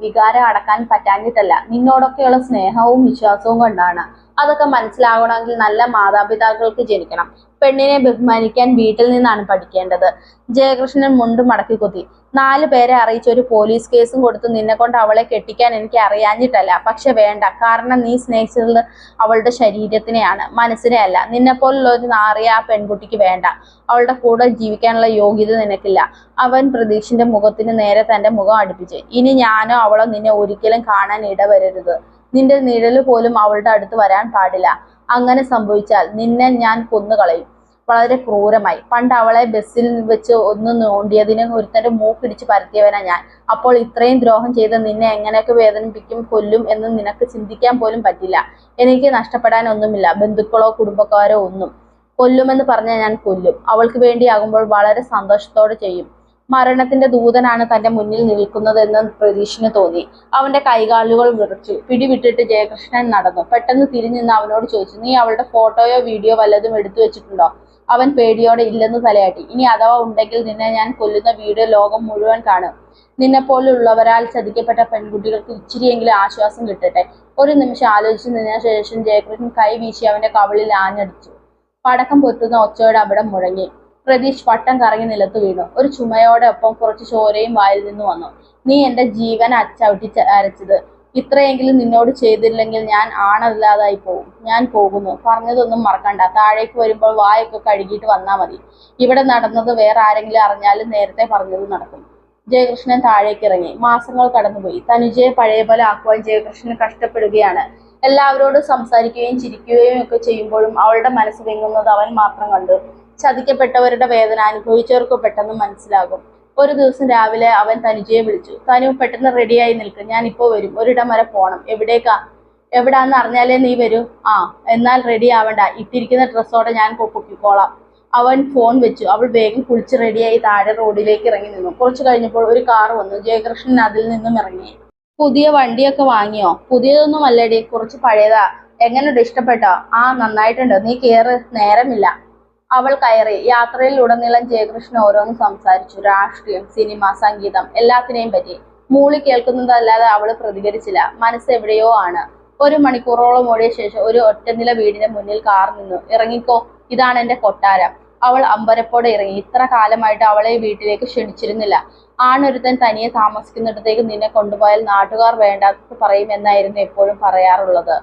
വികാരം അടക്കാൻ പറ്റാഞ്ഞിട്ടല്ല. നിന്നോടൊക്കെയുള്ള സ്നേഹവും വിശ്വാസവും കൊണ്ടാണ്. അതൊക്കെ മനസ്സിലാകണമെങ്കിൽ നല്ല മാതാപിതാക്കൾക്ക് ജനിക്കണം. പെണ്ണിനെ ബഹുമാനിക്കാൻ വീട്ടിൽ നിന്നാണ് പഠിക്കേണ്ടത്. ജയകൃഷ്ണൻ മുണ്ട് മടക്കി കുത്തി. നാല് പേരെ അറിയിച്ച ഒരു പോലീസ് കേസും കൊടുത്ത് നിന്നെ കൊണ്ട് അവളെ കെട്ടിക്കാൻ എനിക്ക് അറിയാഞ്ഞിട്ടല്ല. പക്ഷെ വേണ്ട കാരണം നീ സ്നേഹിച്ചത് അവളുടെ ശരീരത്തിനെയാണ്. മനസ്സിനെ അല്ല നിന്നെ പോലുള്ള ഒരു നാറിയ ആ പെൺകുട്ടിക്ക് വേണ്ട. അവളുടെ കൂടെ ജീവിക്കാനുള്ള യോഗ്യത നിനക്കില്ല. അവൻ പ്രതീക്ഷിന്റെ മുഖത്തിന് നേരെ തന്റെ മുഖം അടുപ്പിച്ച്. ഇനി ഞാനോ അവളോ നിന്നെ ഒരിക്കലും കാണാൻ ഇടവരരുത്. നിന്റെ നിഴൽ പോലും അവളുടെ അടുത്ത് വരാൻ പാടില്ല. അങ്ങനെ സംഭവിച്ചാൽ നിന്നെ ഞാൻ കൊന്നുകളയും. വളരെ ക്രൂരമായി. പണ്ട് അവളെ ബസ്സിൽ വെച്ച് ഒന്ന് നോണ്ടിയതിന് ഒരുത്തന്റെ മൂക്കിടിച്ച് പരത്തിയവനാ ഞാൻ. അപ്പോൾ ഇത്രയും ദ്രോഹം ചെയ്ത് നിന്നെ എങ്ങനെയൊക്കെ വേദനിപ്പിക്കും കൊല്ലും എന്ന് നിനക്ക് ചിന്തിക്കാൻ പോലും പറ്റില്ല. എനിക്ക് നഷ്ടപ്പെടാനൊന്നുമില്ല ബന്ധുക്കളോ കുടുംബക്കാരോ ഒന്നും. കൊല്ലുമെന്ന് പറഞ്ഞാൽ ഞാൻ കൊല്ലും. അവൾക്ക് വേണ്ടിയാകുമ്പോൾ വളരെ സന്തോഷത്തോടെ ചെയ്യും. മരണത്തിന്റെ ദൂതനാണ് തന്റെ മുന്നിൽ നിൽക്കുന്നതെന്ന് പ്രതീക്ഷിന് തോന്നി. അവന്റെ കൈകാലുകൾ വിറച്ചു. പിടിവിട്ടിട്ട് ജയകൃഷ്ണൻ നടന്നു. പെട്ടെന്ന് തിരിഞ്ഞു നിന്ന് അവനോട് ചോദിച്ചു നീ അവളുടെ ഫോട്ടോയോ വീഡിയോ വല്ലതും എടുത്തു വെച്ചിട്ടുണ്ടോ? അവൻ പേടിയോടെ ഇല്ലെന്ന് തലയാട്ടി. ഇനി അഥവാ ഉണ്ടെങ്കിൽ നിന്നെ ഞാൻ കൊല്ലുന്ന വീഡിയോ ലോകം മുഴുവൻ കാണും. നിന്നെപ്പോലുള്ളവരാൽ ചതിക്കപ്പെട്ട പെൺകുട്ടികൾക്ക് ഇച്ചിരിയെങ്കിലും ആശ്വാസം കിട്ടട്ടെ. ഒരു നിമിഷം ആലോചിച്ച് നിന്ന ശേഷം ജയകൃഷ്ണൻ കൈ വീശി അവന്റെ കവളിൽ ആഞ്ഞടിച്ചു. പടക്കം പൊത്തുന്ന ഒച്ചയോടെ അവിടെ മുഴങ്ങി. പ്രതീഷ് വട്ടം കറങ്ങി നിലത്ത് വീണു. ഒരു ചുമയോടെ ഒപ്പം കുറച്ച് ചോരയും വായിൽ നിന്ന് വന്നു. നീ എന്റെ ജീവൻ അച്ചവിട്ടി അരച്ചത്. ഇത്രയെങ്കിലും നിന്നോട് ചെയ്തില്ലെങ്കിൽ ഞാൻ ആണല്ലാതായി പോകും ഞാൻ പോകുന്നു. പറഞ്ഞതൊന്നും മറക്കണ്ട. താഴേക്ക് വരുമ്പോൾ വായൊക്കെ കഴുകിയിട്ട് വന്നാൽ മതി. ഇവിടെ നടന്നത് വേറെ ആരെങ്കിലും അറിഞ്ഞാലും നേരത്തെ പറഞ്ഞത് നടക്കും. ജയകൃഷ്ണൻ താഴേക്ക് ഇറങ്ങി. മാസങ്ങൾ കടന്നുപോയി. തനുജയെ പഴയ പോലെ ആക്കുവാൻ ജയകൃഷ്ണൻ കഷ്ടപ്പെടുകയാണ്. എല്ലാവരോടും സംസാരിക്കുകയും ചിരിക്കുകയും ഒക്കെ ചെയ്യുമ്പോഴും അവളുടെ മനസ്സ് വിങ്ങുന്നത് അവൻ മാത്രം കണ്ടു. ചതിക്കപ്പെട്ടവരുടെ വേദന അനുഭവിച്ചവർക്ക് പെട്ടെന്ന് മനസ്സിലാകും. ഒരു ദിവസം രാവിലെ അവൻ തനുജയെ വിളിച്ചു. തനു പെട്ടെന്ന് റെഡിയായി നിൽക്കും. ഞാൻ ഇപ്പോൾ വരും. ഒരിടം വരെ പോണം. എവിടേക്കാ? എവിടാന്ന് അറിഞ്ഞാലേ നീ വരൂ. ആ എന്നാൽ റെഡി ആവണ്ട. ഇട്ടിരിക്കുന്ന ഡ്രസ്സോടെ ഞാൻ പൊക്കിക്കോളാം. അവൻ ഫോൺ വെച്ചു. അവൾ വേഗം കുളിച്ച് റെഡിയായി താഴെ റോഡിലേക്ക് ഇറങ്ങി നിന്നു. കുറച്ചു കഴിഞ്ഞപ്പോൾ ഒരു കാർ വന്നു. ജയകൃഷ്ണൻ അതിൽ നിന്നും ഇറങ്ങി. പുതിയ വണ്ടിയൊക്കെ വാങ്ങിയോ? പുതിയതൊന്നും അല്ലടി. കുറച്ച് പഴയതാ. എങ്ങനെയുണ്ട് ഇഷ്ടപ്പെട്ടോ? ആ നന്നായിട്ടുണ്ട്. നീ കേറ്. നേരമില്ല. അവൾ കയറി യാത്രയിൽ ഉടനീളം ജയകൃഷ്ണൻ ഓരോന്ന് സംസാരിച്ചു. രാഷ്ട്രീയം സിനിമ സംഗീതം എല്ലാത്തിനെയും പറ്റി. മൂളി കേൾക്കുന്നതല്ലാതെ അവൾ പ്രതികരിച്ചില്ല. മനസ്സ് എവിടെയോ ആണ്. ഒരു മണിക്കൂറോളം ഓടിയ ശേഷം ഒരു ഒറ്റനില വീടിന്റെ മുന്നിൽ കാർ നിന്നു. ഇറങ്ങിക്കോ. ഇതാണ് എന്റെ കൊട്ടാരം. അവൾ അമ്പരപ്പോടെ ഇറങ്ങി. ഇത്ര കാലമായിട്ട് അവളെ വീട്ടിലേക്ക് ക്ഷണിച്ചിരുന്നില്ല. ആണൊരുത്തൻ തനിയെ താമസിക്കുന്നിടത്തേക്ക് നിന്നെ കൊണ്ടുപോയാൽ നാട്ടുകാർ വേണ്ടാത്ത പറയുമെന്നായിരുന്നു എപ്പോഴും പറയാറുള്ളത്.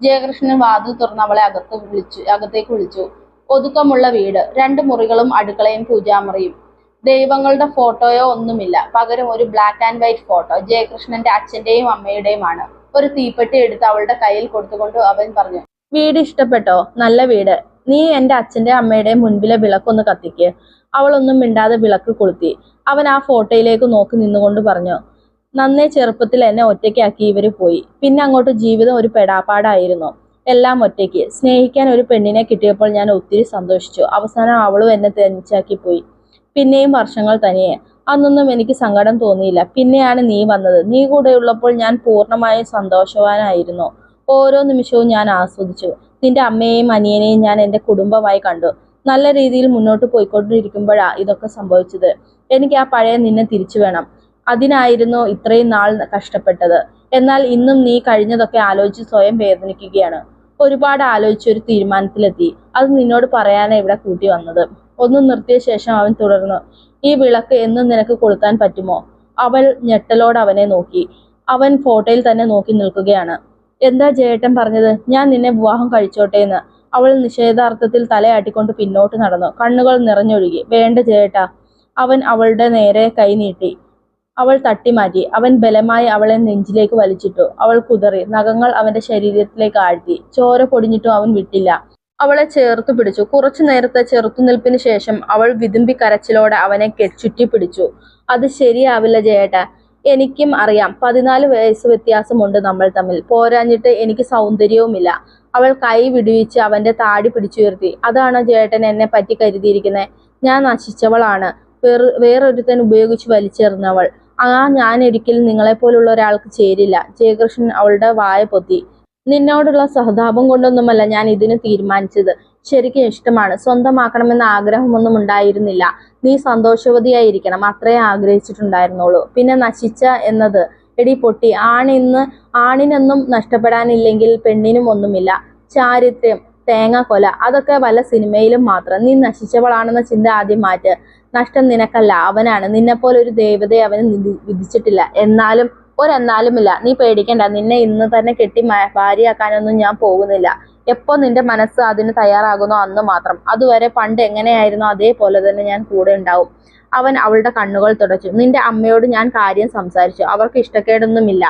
ജയകൃഷ്ണൻ വാതിൽ തുറന്ന് അവളെ അകത്ത് വിളിച്ചു. അകത്തേക്ക് വിളിച്ചു. ഒതുക്കമുള്ള വീട്. രണ്ട് മുറികളും അടുക്കളയും പൂജാമുറിയും. ദൈവങ്ങളുടെ ഫോട്ടോയോ ഒന്നുമില്ല. പകരം ഒരു ബ്ലാക്ക് ആൻഡ് വൈറ്റ് ഫോട്ടോ ജയകൃഷ്ണന്റെ അച്ഛന്റെയും അമ്മയുടെയുമാണ്. ഒരു തീപ്പെട്ടി എടുത്ത് അവളുടെ കയ്യിൽ കൊടുത്തുകൊണ്ട് അവൻ പറഞ്ഞു വീട് ഇഷ്ടപ്പെട്ടോ? നല്ല വീട്. നീ എന്റെ അച്ഛന്റെ അമ്മയുടെ മുൻപിലെ വിളക്കൊന്ന് കത്തിക്ക്. അവളൊന്നും മിണ്ടാതെ വിളക്ക് കൊളുത്തി. അവൻ ആ ഫോട്ടോയിലേക്ക് നോക്കി നിന്നുകൊണ്ട് പറഞ്ഞു നന്നേ ചെറുപ്പത്തിൽ എന്നെ ഒറ്റയ്ക്കാക്കി ഇവർ പോയി. പിന്നെ അങ്ങോട്ട് ജീവിതം ഒരു പെടാപ്പാടായിരുന്നു. എല്ലാം ഒറ്റയ്ക്ക്. സ്നേഹിക്കാൻ ഒരു പെണ്ണിനെ കിട്ടിയപ്പോൾ ഞാൻ ഒത്തിരി സന്തോഷിച്ചു. അവസാനം അവളും എന്നെ തെരഞ്ഞാക്കി പോയി. പിന്നെയും വർഷങ്ങൾ തനിയെ. അന്നൊന്നും എനിക്ക് സങ്കടം തോന്നിയില്ല. പിന്നെയാണ് നീ വന്നത്. നീ കൂടെയുള്ളപ്പോൾ ഞാൻ പൂർണമായും സന്തോഷവാനായിരുന്നു. ഓരോ നിമിഷവും ഞാൻ ആസ്വദിച്ചു. നിന്റെ അമ്മയെയും അനിയനെയും ഞാൻ എന്റെ കുടുംബമായി കണ്ടു. നല്ല രീതിയിൽ മുന്നോട്ട് പോയിക്കൊണ്ടിരിക്കുമ്പോഴാണ് ഇതൊക്കെ സംഭവിച്ചത്. എനിക്ക് ആ പഴയ നിന്നെ തിരിച്ചു വേണം. അതിനായിരുന്നു ഇത്രയും നാൾ കഷ്ടപ്പെട്ടത്. എന്നാൽ ഇന്നും നീ കഴിഞ്ഞതൊക്കെ ആലോചിച്ച് സ്വയം വേദനിക്കുകയാണ്. ഒരുപാട് ആലോചിച്ച് ഒരു തീരുമാനത്തിലെത്തി. അത് നിന്നോട് പറയാനാണ് ഇവിടെ കൂട്ടി വന്നത്. ഒന്ന് നിർത്തിയ ശേഷം അവൻ തുടർന്നു ഈ വിളക്ക് എന്നും നിനക്ക് കൊളുത്താൻ പറ്റുമോ? അവൾ ഞെട്ടലോട് അവനെ നോക്കി. അവൻ ഫോട്ടോയിൽ തന്നെ നോക്കി നിൽക്കുകയാണ്. എന്താ ജയേട്ടൻ പറഞ്ഞത്? ഞാൻ നിന്നെ വിവാഹം കഴിച്ചോട്ടെ എന്ന്. അവൾ നിഷേധാർത്ഥത്തിൽ തലയാട്ടിക്കൊണ്ട് പിന്നോട്ട് നടന്നു. കണ്ണുകൾ നിറഞ്ഞൊഴുകി. വേണ്ട ജയേട്ടാ. അവൻ അവളുടെ നേരെ കൈ നീട്ടി. അവൾ തട്ടിമാറ്റി. അവൻ ബലമായി അവളെ നെഞ്ചിലേക്ക് വലിച്ചിട്ടു. അവൾ കുതറി. നഖങ്ങൾ അവന്റെ ശരീരത്തിലേക്ക് ആഴ്ത്തി. ചോര പൊടിഞ്ഞിട്ടും അവൻ വിട്ടില്ല. അവളെ ചേർത്തു പിടിച്ചു. കുറച്ചു നേരത്തെ ചെറുത്തുനിൽപ്പിന് ശേഷം അവൾ വിതുമ്പി കരച്ചിലോടെ അവനെ കെച്ചുറ്റി പിടിച്ചു. അത് ശരിയാവില്ല ജയേട്ട. എനിക്കും അറിയാം. പതിനാല് വയസ്സ് വ്യത്യാസമുണ്ട് നമ്മൾ തമ്മിൽ. പോരാഞ്ഞിട്ട് എനിക്ക് സൗന്ദര്യവുമില്ല. അവൾ കൈ വിടുവിച്ച് അവന്റെ താടി പിടിച്ചുയർത്തി. അതാണോ ജേട്ടൻ എന്നെ പറ്റി കരുതിയിരിക്കുന്നത് ഞാൻ നശിച്ചവളാണ്. വേറെ വേറൊരുത്തൻ ഉപയോഗിച്ച് വലിച്ചെറിഞ്ഞവൾ. ആ ഞാൻ ഒരിക്കലും നിങ്ങളെപ്പോലുള്ള ഒരാൾക്ക് ചേരില്ല. ജയകൃഷ്ണൻ അവളുടെ വായ പൊത്തി. നിന്നോടുള്ള സഹതാപം കൊണ്ടൊന്നുമല്ല ഞാൻ ഇതിന് തീരുമാനിച്ചത്. ശരിക്കും ഇഷ്ടമാണ്. സ്വന്തമാക്കണമെന്ന ആഗ്രഹമൊന്നും ഉണ്ടായിരുന്നില്ല. നീ സന്തോഷവതിയായിരിക്കണം. അത്രേ ആഗ്രഹിച്ചിട്ടുണ്ടായിരുന്നുള്ളൂ. പിന്നെ നശിച്ച എന്നത്. എടി പൊട്ടി ആണിന്ന് ആണിനൊന്നും നഷ്ടപ്പെടാനില്ലെങ്കിൽ പെണ്ണിനും ഒന്നുമില്ല. ചാരിത്രം തേങ്ങ കൊല അതൊക്കെ വല്ല സിനിമയിലും മാത്രം. നീ നശിച്ചവളാണെന്ന ചിന്ത ആദ്യം മാറ്റ്. നഷ്ടം നിനക്കല്ല അവനാണ്. നിന്നെപ്പോലെ ഒരു ദേവതയെ അവന് വിധിച്ചിട്ടില്ല. എന്നാലും ഒരെന്നാലുമില്ല. നീ പേടിക്കണ്ട. നിന്നെ ഇന്ന് തന്നെ കെട്ടി ഭാര്യയാക്കാനൊന്നും ഞാൻ പോകുന്നില്ല. എപ്പോ നിന്റെ മനസ്സ് അതിന് തയ്യാറാകുന്നോ അന്ന് മാത്രം. അതുവരെ പണ്ട് എങ്ങനെയായിരുന്നോ അതേപോലെ തന്നെ ഞാൻ കൂടെ ഉണ്ടാവും. അവൻ അവളുടെ കണ്ണുകൾ തുടച്ചു. നിന്റെ അമ്മയോട് ഞാൻ കാര്യം സംസാരിച്ചു. അവർക്ക് ഇഷ്ടക്കേടൊന്നുമില്ല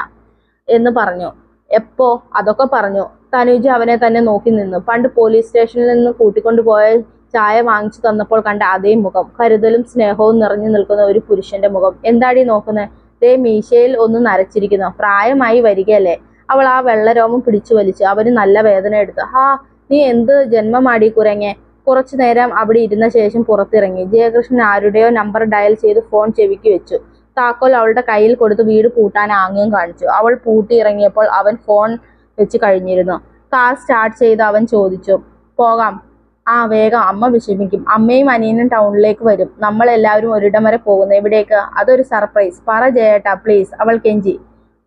എന്ന് പറഞ്ഞു. എപ്പോ? അതൊക്കെ പറഞ്ഞു. തനുജ അവനെ തന്നെ നോക്കി നിന്നു. പണ്ട് പോലീസ് സ്റ്റേഷനിൽ നിന്ന് കൂട്ടിക്കൊണ്ടുപോയ ചായ വാങ്ങിച്ചു തന്നപ്പോൾ കണ്ട അതേ മുഖം. കരുതലും സ്നേഹവും നിറഞ്ഞു നിൽക്കുന്ന ഒരു പുരുഷന്റെ മുഖം. എന്താടി നോക്കുന്നത് ദേ മീശയിൽ ഒന്ന് നരച്ചിരിക്കുന്നു. പ്രായമായി വരികയല്ലേ? അവൾ ആ വെള്ളരോമം പിടിച്ചു വലിച്ചു. അവന് നല്ല വേദന എടുത്തു. ഹാ നീ എന്ത് ജന്മമാടി കുരങ്ങെ? കുറച്ചു നേരം അവിടെ ഇരുന്ന ശേഷം പുറത്തിറങ്ങി. ജയകൃഷ്ണൻ ആരുടെയോ നമ്പർ ഡയൽ ചെയ്ത് ഫോൺ ചെവിക്ക് വെച്ചു. താക്കോൽ അവളുടെ കയ്യിൽ കൊടുത്ത് വീട് പൂട്ടാൻ ആംഗ്യം കാണിച്ചു. അവൾ പൂട്ടി ഇറങ്ങിയപ്പോൾ അവൻ ഫോൺ വെച്ച് കഴിഞ്ഞിരുന്നു. കാർ സ്റ്റാർട്ട് ചെയ്ത് അവൻ ചോദിച്ചു പോകാം. ആ വേഗം. അമ്മ വിഷമിക്കും. അമ്മയും അനിയനും ടൗണിലേക്ക് വരും. നമ്മൾ എല്ലാവരും ഒരിടം വരെ പോകുന്നു. എവിടേക്ക്? അതൊരു സർപ്രൈസ് പറ ജയേട്ടാ പ്ലീസ് അവൾ കെഞ്ചി.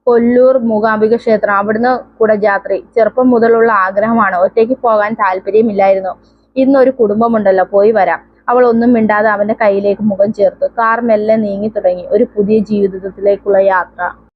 കൊല്ലൂർ മൂകാംബിക ക്ഷേത്രം. അവിടുന്ന് കുടജാത്രി ചെറുപ്പം മുതലുള്ള ആഗ്രഹമാണ്. ഒറ്റയ്ക്ക് പോകാൻ താല്പര്യമില്ലായിരുന്നു. ഇന്നൊരു കുടുംബമുണ്ടല്ലോ. പോയി വരാം. അവൾ ഒന്നും മിണ്ടാതെ അവന്റെ കയ്യിലേക്ക് മുഖം ചേർത്തു. കാർ മെല്ലെ നീങ്ങി തുടങ്ങി. ഒരു പുതിയ ജീവിതത്തിലേക്കുള്ള യാത്ര.